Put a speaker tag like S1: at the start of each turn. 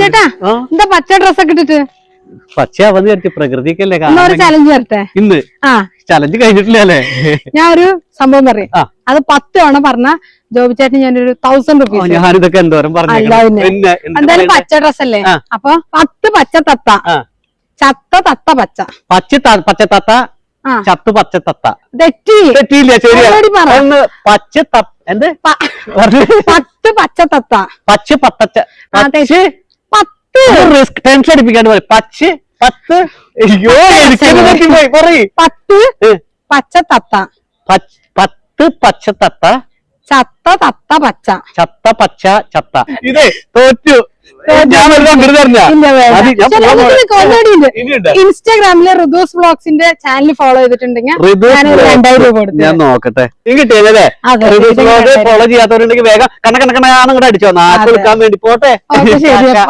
S1: ചേട്ടാ എന്താ പച്ച ഡ്രസ്സൊക്കെ ഇട്ടിട്ട്?
S2: പച്ചയാവാന്ന് വിചാരിച്ചു പ്രകൃതിക്കല്ലേ
S1: ചലഞ്ച് വരട്ടെ?
S2: ഇന്ന്?
S1: ആ.
S2: ചലഞ്ച് കഴിഞ്ഞിട്ടില്ല അല്ലേ?
S1: ഞാൻ ഒരു സംഭവം പറയും. അത് പത്ത് തവണ പറഞ്ഞ ജോബി ചേട്ടൻ ഞാനൊരു തൗസൻഡ് റുപ്പീസ്
S2: ഞാനിതൊക്കെ എന്തോരം പറഞ്ഞു
S1: എന്തായാലും പച്ച ഡ്രസ് അല്ലേ. അപ്പൊ പത്ത് പച്ച തത്ത. ചത്ത തത്ത പച്ച.
S2: പച്ച പച്ച
S1: തത്ത
S2: ചത്ത് പച്ച തത്ത.
S1: തെറ്റി.
S2: തെറ്റിയില്ല ശരിയാ.
S1: Already
S2: ഒന്ന് പച്ച എന്ത്.
S1: പത്ത് പച്ച തത്ത.
S2: പച്ച പത്തച്ച റിസ്ക് ടെൻഷൻ അടിപ്പിക്കാണ്ട് പറയും. പച്ച പത്ത് അയ്യോ എനിക്ക് പറയ്.
S1: പത്ത് പച്ച തത്ത
S2: പച്ച- തത്ത
S1: ചത്ത തത്ത പച്ച.
S2: ചത്ത പച്ച ചത്ത. ഇതേ തോറ്റു. അങ്ങോട്ട്.
S1: ഇൻസ്റ്റാഗ്രാമിലെ ഋതുസ് വ്ളോഗ്സിന്റെ ചാനൽ ഫോളോ ചെയ്തിട്ടുണ്ടെങ്കിൽ രണ്ടായിരം രൂപ കൊടുത്തു
S2: ഞാൻ നോക്കട്ടെ. കിട്ടിയല്ലേ
S1: ഇതിന് രണ്ടായിരം.
S2: ഫോളോ ചെയ്യാത്തവരുണ്ടെങ്കിൽ വേഗം കണ്ണ കണ്ണ കണ്ണാന്ന് ഇങ്ങോട്ട് അടിച്ചോ. നാട്ടിൽ. വേണ്ടി പോട്ടെ.